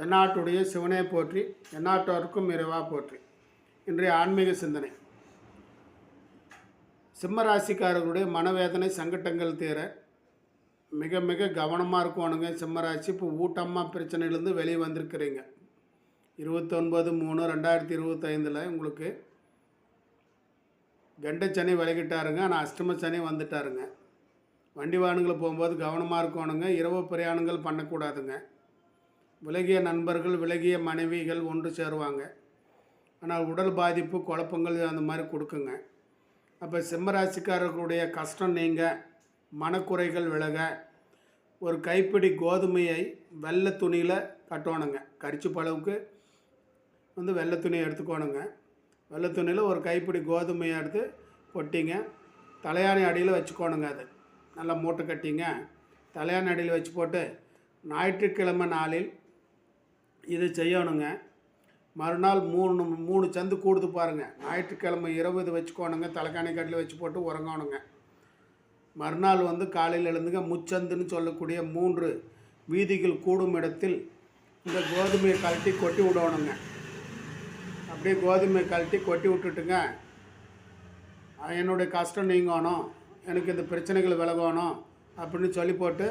தென்னாட்டுடைய சிவனே போற்றி எந்நாட்டோருக்கும் இறைவா போற்றி. இன்றைய ஆன்மீக சிந்தனை. சிம்மராசிக்காரர்களுடைய மனவேதனை சங்கட்டங்கள் தீர மிக மிக கவனமாக இருக்கணுங்க சிம்மராசி. இப்போ ஊட்டமாக பிரச்சனையிலேருந்து வெளியே வந்திருக்கிறீங்க. இருபத்தொன்பது மூணு ரெண்டாயிரத்தி இருபத்தைந்தில் உங்களுக்கு கண்டச்சனி விலகிட்டாருங்க ஆனால் அஷ்டம சனி வந்துட்டாருங்க. வண்டி வாகனங்களை போகும்போது கவனமாக இருக்கணுங்க. இரவு பிரயாணங்கள் பண்ணக்கூடாதுங்க. விலகிய நண்பர்கள் விலகிய மனைவிகள் ஒன்று சேருவாங்க. ஆனால் உடல் பாதிப்பு குழப்பங்கள் அந்த மாதிரி கொடுக்குங்க. அப்போ சிம்மராசிக்காரர்களுடைய கஷ்டம் நீங்க மனக்குறைகள் விலக ஒரு கைப்பிடி கோதுமையை வெள்ளை துணியில் கட்டணுங்க கரிச்சு பழவுக்கு வந்து வெள்ளை துணியை எடுத்துக்கோணுங்க வெள்ளை துணியில் ஒரு கைப்பிடி கோதுமையை எடுத்து கொட்டிங்க தலையாணி அடியில் வச்சுக்கோணுங்க அது. நல்லா மூட்டை கட்டிங்க. தலையாணி அடியில் வச்சு போட்டு ஞாயிற்றுக்கிழமை நாளில் இது செய்யணுங்க. மறுநாள் மூணு மூணு சந்து கூடுது பாருங்கள் ஞாயிற்றுக்கிழமை இரவு இது வச்சுக்கோணுங்க. தலைக்காணி கட்டில் வச்சு போட்டு உறங்கணுங்க. மறுநாள் வந்து காலையில் எழுந்துங்க. முச்சந்துன்னு சொல்லக்கூடிய மூன்று வீதிகள் கூடும் இடத்தில் இந்த கோதுமையை கழட்டி கொட்டி விடணுங்க. அப்படியே கோதுமையை கழட்டி கொட்டி விட்டுட்டுங்க. என்னுடைய கஷ்டம் நீங்கணும். எனக்கு இந்த பிரச்சனைகள் விலகணும் அப்படின்னு சொல்லி போட்டு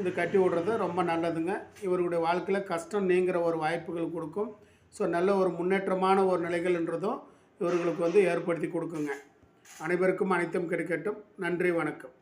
இது கட்டி விடுறது ரொம்ப நல்லதுங்க. இவர்களுடைய வாழ்க்கையில் கஷ்டம் நீங்கிற ஒரு வாய்ப்புகள் கொடுக்கும். ஸோ நல்ல ஒரு முன்னேற்றமான ஒரு நிலைகள்ன்றதும் இவர்களுக்கு வந்து ஏற்படுத்தி கொடுக்குங்க. அனைவருக்கும் அனைத்தும் கிடைக்கட்டும். நன்றி வணக்கம்.